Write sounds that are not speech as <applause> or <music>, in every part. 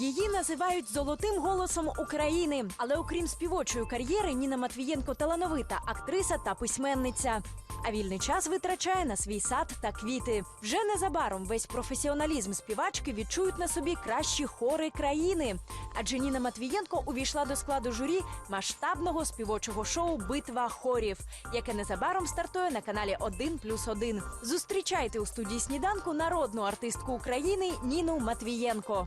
Її називають золотим голосом України. Але окрім співочої кар'єри, Ніна Матвієнко талановита актриса та письменниця. А вільний час витрачає на свій сад та квіти. Вже незабаром весь професіоналізм співачки відчують на собі кращі хори країни. Адже Ніна Матвієнко увійшла до складу журі масштабного співочого шоу Битва хорів, яке незабаром стартує на каналі 1 плюс 1. Зустрічайте у студії сніданку народну артистку України Ніну Матвієнко.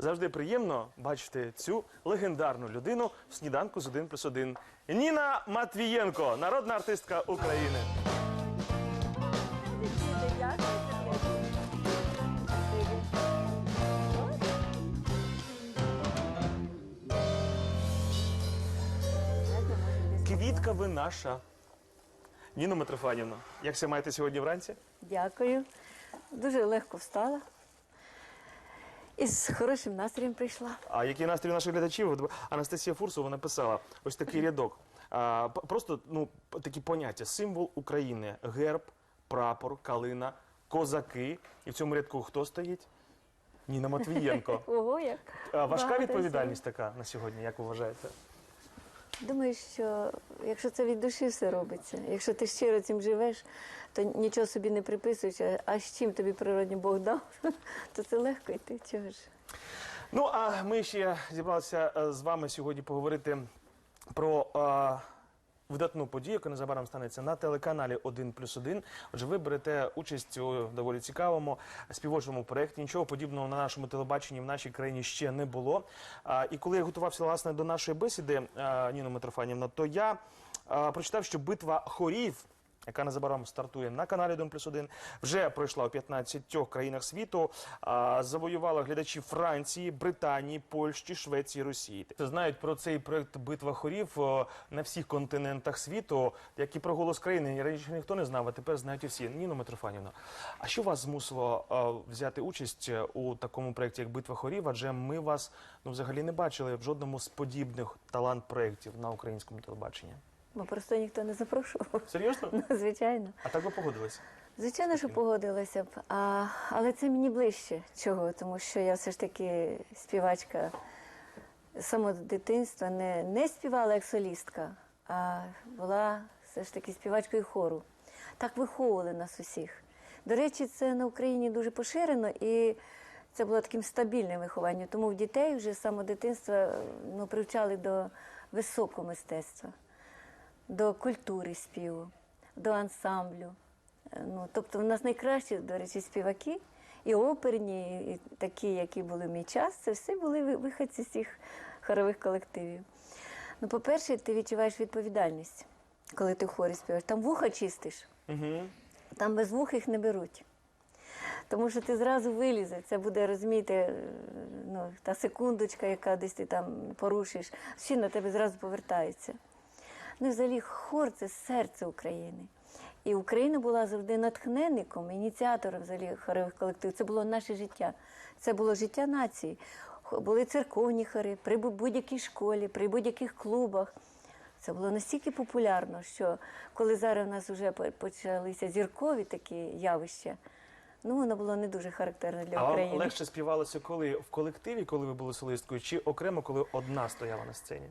Завжди приємно бачити цю легендарну людину в сніданку з 1 плюс 1. Ніна Матвієнко, народна артистка України. Квітка ви наша. Ніна Митрофанівна, як себе маєте сьогодні вранці? Дякую. Дуже легко встала. І з хорошим настроєм прийшла. А який настрій наших глядачів? Анастасія Фурсова написала ось такий рядок. А, п- просто ну п- такі поняття: символ України, герб, прапор, калина, козаки. І в цьому рядку хто стоїть? Ніна Матвієнко. <laughs> Ого, як. А, важка багато відповідальність така на сьогодні, як ви вважаєте? Думаю, що якщо це від душі все робиться, якщо ти щиро цим живеш, то нічого собі не приписуєш, а- з чим тобі природній Бог дав, <laughs> то це легко йти. Чого ж? Ну а ми ще зібралися е, з вами сьогодні поговорити про е, видатну подію, яка незабаром станеться на телеканалі 1 плюс 1. Отже, ви берете участь у доволі цікавому співочому проєкті. Нічого подібного на нашому телебаченні в нашій країні ще не було. А, і коли я готувався власне до нашої бесіди, Ніно Митрофанівна, то я прочитав, що битва хорів. Яка незабаром стартує на каналі 1 плюс 1, вже пройшла у 15 країнах світу, а, завоювала глядачі Франції, Британії, Польщі, Швеції, Росії. Знають про цей проект Битва хорів на всіх континентах світу, як і про голос країни. Раніше ніхто не знав, а тепер знають усі. Ніно Митрофанівна, а що вас змусило взяти участь е, у такому проєкті, як Битва хорів? Адже ми вас ну взагалі не бачили в жодному з подібних талант-проєктів на українському телебаченні. Бо просто ніхто не запрошував. Серйозно? <laughs> Ну, Звичайно. А так ви погодилися? Звичайно, що погодилася б. А, але це мені ближче. Чого? Тому що я все ж таки співачка з самого дитинства не, не співала як солістка, а була все ж таки співачкою хору. Так виховували нас усіх. До речі, це на Україні дуже поширено і це було таким стабільним вихованням. Тому в дітей вже з самого дитинства ну, привчали до високого мистецтва до культури співу, до ансамблю. Е, Ну, тобто в нас найкращі, до речі, співаки, і оперні, і такі, які були в мій час, це все були ви- виходці з цих хорових колективів. Ну, по-перше, ти відчуваєш відповідальність, коли ти в хорі співаєш. Там вуха чистиш, Угу. там без вух їх не беруть. Тому що ти зразу вилізе, це буде, розумієте, е, ну, та секундочка, яка десь ти там порушиш, всі на тебе зразу повертаються. Ну, взагалі, хор це серце України. І Україна була завжди натхненником, ініціатором взагалі хорових колективів. Це було наше життя. Це було життя нації. Були церковні хори при будь-якій школі, при будь-яких клубах. Це було настільки популярно, що коли зараз у нас вже почалися зіркові такі явища, ну воно було не дуже характерне для А вам України. легше співалося коли в колективі, коли ви були солисткою, чи окремо, коли одна стояла на сцені?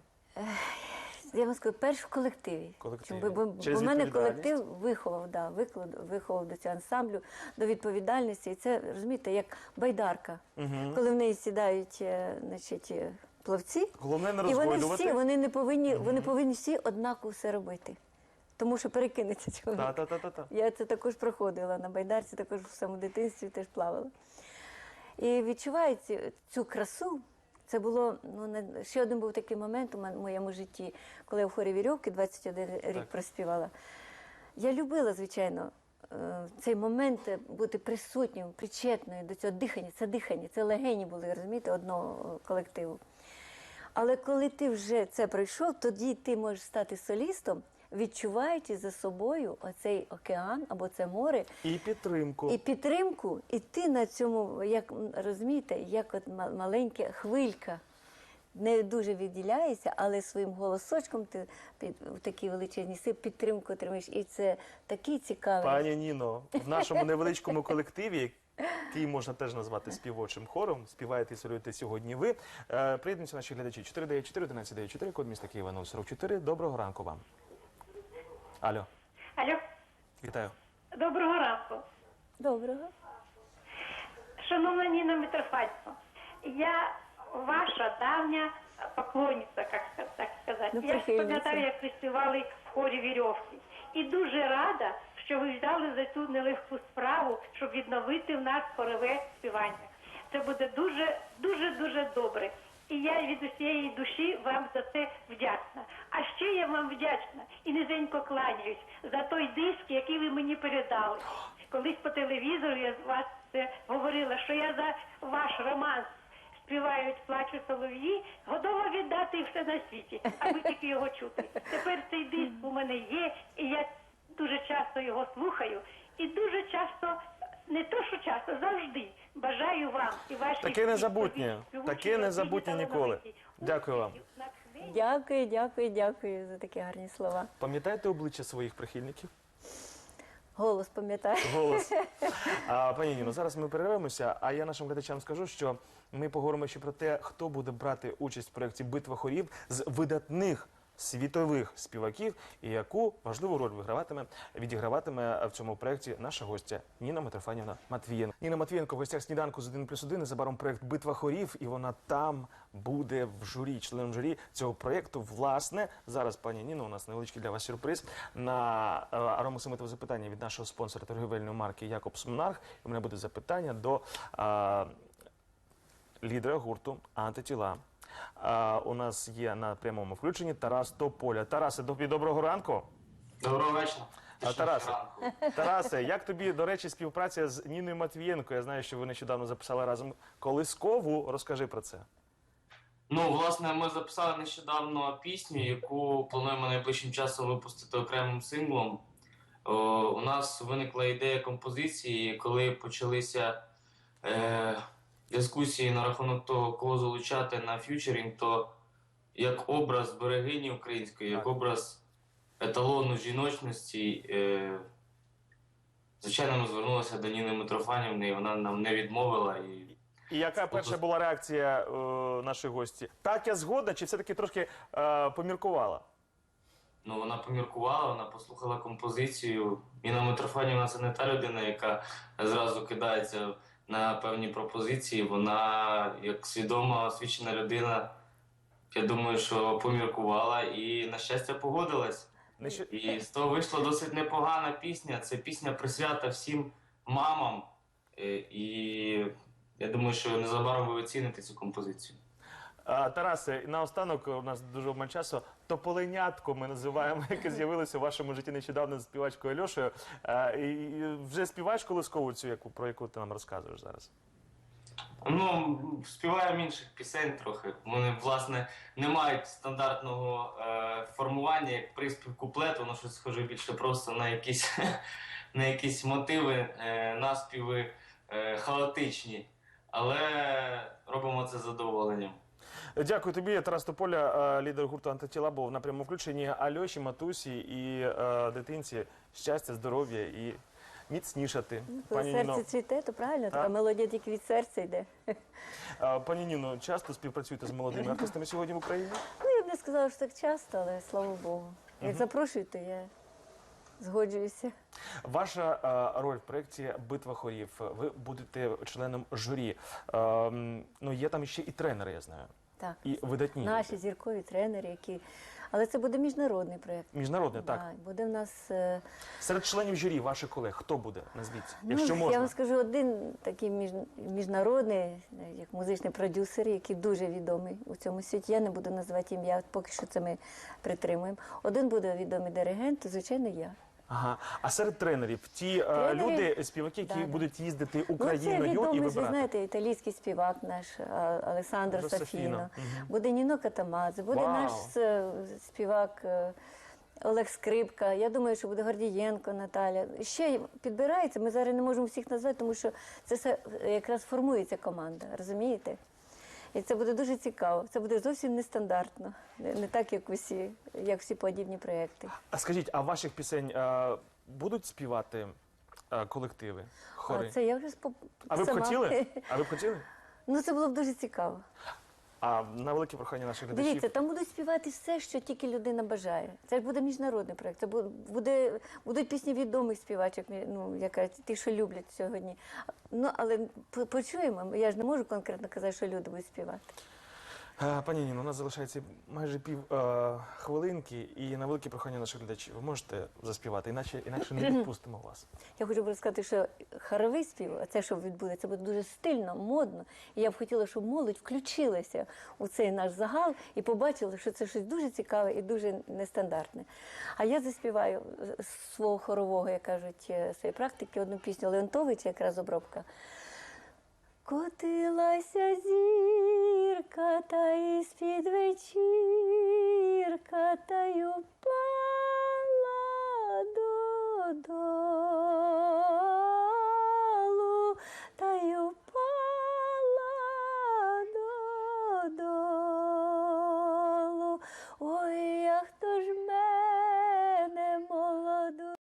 Я вам скажу, перш в колективі. Колективі. Бо, бо, Через бо мене колектив виховав, да, виклад, виховав до цього ансамблю, до відповідальності. І це, розумієте, як байдарка. Коли в неї сідають е, значить, е, плавці, Головне не і вони всі вони не повинні, вони повинні всі однаково все робити. Тому що перекинеться чоловік. Та-та-та-та-та. Я це також проходила на байдарці, також в самому дитинстві теж плавала. І відчуваю цю, цю красу. Це було ну, не- ще один був такий момент у моєму житті, коли я в хорі вірьовки 21 рік Так. проспівала. Я любила, звичайно, е, цей момент е, бути присутнім, причетною до цього дихання. Це дихання, це легені були, розумієте, одного е, колективу. Але коли ти вже це пройшов, тоді ти можеш стати солістом, відчуваючи за собою оцей океан або це море, І підтримку. і підтримку, і ти на цьому, як розумієте, як от маленька хвилька. Не дуже відділяєшся, але своїм голосочком ти під в такій величезній силі підтримку отримаєш. І це такий цікавий. Пані Ніно, в нашому невеличкому колективі, який можна теж назвати співочим хором. Співаєте і солюєте сьогодні ви. Е, Приєднуються наші глядачі. 494 1194 код міста Києва 044. Доброго ранку вам. Алло, Алло, вітаю. доброго ранку. Доброго. Шановна Ніна Митрофанівна, я ваша давня поклонниця, як ска- так сказати. Ну, я прихильниця. пам'ятаю, як ви співали в хорі вірьовки. І дуже рада, що ви взяли за цю нелегку справу, щоб відновити в нас хорове співання. Це буде дуже, дуже, дуже добре. І я від усієї душі вам за це вдячна. А ще я вам вдячна і низенько кланяюсь за той диск, який ви мені передали. Колись по телевізору я з вас це говорила, що я за ваш романс співають плачу солов'ї, готова віддати все на світі, аби тільки його чути. Тепер цей диск у мене є, і я дуже часто його слухаю, і дуже часто, не то що часто, завжди бажаю вам і вашій Таке незабутнє, таке незабутнє ніколи. Дякую вам. Дякую, дякую, дякую за такі гарні слова. Пам'ятаєте обличчя своїх прихильників? Голос пам'ятаю. Голос. <laughs> А, пані Ніно, зараз ми перервемося, а я нашим глядачам скажу, що ми поговоримо ще про те, хто буде брати участь в проєкті Битва хорів з видатних світових співаків і яку важливу роль виграватиме, відіграватиме в цьому проєкті наша гостя Ніна Митрофанівна Матвієнко. Ніна Матвієнко в гостях сніданку з 1 плюс 1, незабаром проєкт Битва хорів, і вона там буде в журі, членом журі цього проєкту. Власне, зараз, пані Ніно, у нас невеличкий для вас сюрприз на е, аромасимитове запитання від нашого спонсора торгівельної марки Якобс Монарх. У мене буде запитання до е, лідера гурту Антитіла. А, у нас є на прямому включенні Тарас Тополя. Тарасе, тобі доброго ранку. Доброго вечора. А, Тарасе, <laughs> Тарасе, як тобі, до речі, співпраця з Ніною Матвієнко? Я знаю, що ви нещодавно записали разом колискову. Розкажи про це. Ну, власне, ми записали нещодавно пісню, яку плануємо найближчим часом випустити окремим синглом. О, у нас виникла ідея композиції, коли почалися е, дискусії на рахунок того, кого залучати на фьючерінг, то як образ берегині української, як образ еталону жіночності. Е, звичайно, ми звернулися до Ніни Митрофанівни, і вона нам не відмовила. І І яка перша була реакція е, нашої гості? Так, я згодна, чи все-таки трошки е, поміркувала? Ну, вона поміркувала, вона послухала композицію. Інна Митрофанівна це не та людина, яка зразу кидається на певні пропозиції. Вона, як свідома освічена людина, я думаю, що поміркувала і, на щастя, погодилась. І з того вийшла досить непогана пісня. Це пісня присвята всім мамам. Е, І я думаю, що незабаром ви оціните цю композицію. А, Тарасе, наостанок у нас дуже обмаль часу. Тополенятко ми називаємо, <laughs> яке з'явилося в вашому житті нещодавно з співачкою і вже співаєш колискову цю, про яку ти нам розказуєш зараз? Ну, співаємо інших пісень трохи. Вони, власне, не мають стандартного е, формування, як приспів куплет, воно щось схоже більше просто <laughs> на якісь, мотиви, е, наспіви е, хаотичні. Але робимо це задоволенням. Дякую тобі, Тарас Тополя, е, лідер гурту Антитіла, був на прямому включенні Альоші, Матусі і е, дитинці. Щастя, здоров'я і міцнішати. Коли Пані серце Ніно, цвіте, то правильно, така Так. мелодія тільки від серця йде. е, пані Ніно, часто співпрацюєте з молодими <laughs> артистами сьогодні в Україні? Ну, я б не сказала, що так часто, але слава Богу. Як запрошують, то я згоджуюся. Ваша е, роль в проєкті Битва хорів. Ви будете членом журі. Е, ну, є там ще і тренери, я знаю. Так. І видатні. Наші люди. зіркові тренери, які. Але це буде міжнародний проєкт. Міжнародний, так. Да, буде в нас. е, Серед членів журі, ваших колег, хто буде? Назвіть, Ну, якщо Я вам скажу один такий між, міжнародний, як музичний продюсер, який дуже відомий у цьому світі. Я не буду називати ім'я, поки що це ми притримуємо. Один буде відомий диригент, то, звичайо, я. Ага. А серед тренерів ті е, Тренери- люди, співаки, які Да, да. будуть їздити Ну, це Україною і відомий, ви вибирати. знаєте, італійський співак наш а, Олександр. Сафіно. Мгм. Буде Ніно Катамадзе, буде Вау. наш е, співак е, Олег Скрипка. Я думаю, що буде Гордієнко Наталя. Ще підбирається. Ми зараз не можемо всіх назвати, тому що це все якраз формується команда. Розумієте? І це буде дуже цікаво. Це буде зовсім нестандартно, не, не так, як усі, як всі подібні проекти. А скажіть, а ваших пісень е, будуть співати е, колективи, хори. А це я вже спо- А ви б сама. хотіли? <laughs> А ви б хотіли? Ну це було б дуже цікаво. А на велике прохання наших глядачів. Дивіться, там будуть співати все, що тільки людина бажає. Це ж буде міжнародний проєкт. Це буде, будуть пісні відомих співачок, ну, яка, ті, що люблять сьогодні. Ну, але почуємо. Я ж не можу конкретно казати, що люди будуть співати. Е, Пані Ніно, у нас залишається майже пів е, хвилинки, і на велике прохання наших глядачів ви можете заспівати, іначе, інакше не <clears throat> відпустимо вас. Я хочу просто сказати, що хоровий спів, а це, що відбудеться, буде дуже стильно, модно. І я б хотіла, щоб молодь включилася у цей наш загал і побачила, що це щось дуже цікаве і дуже нестандартне. А я заспіваю з свого хорового, як кажуть, е, своєї практики, одну пісню Леонтовича, якраз обробка. Котилася зірка та із під вечірка та й упала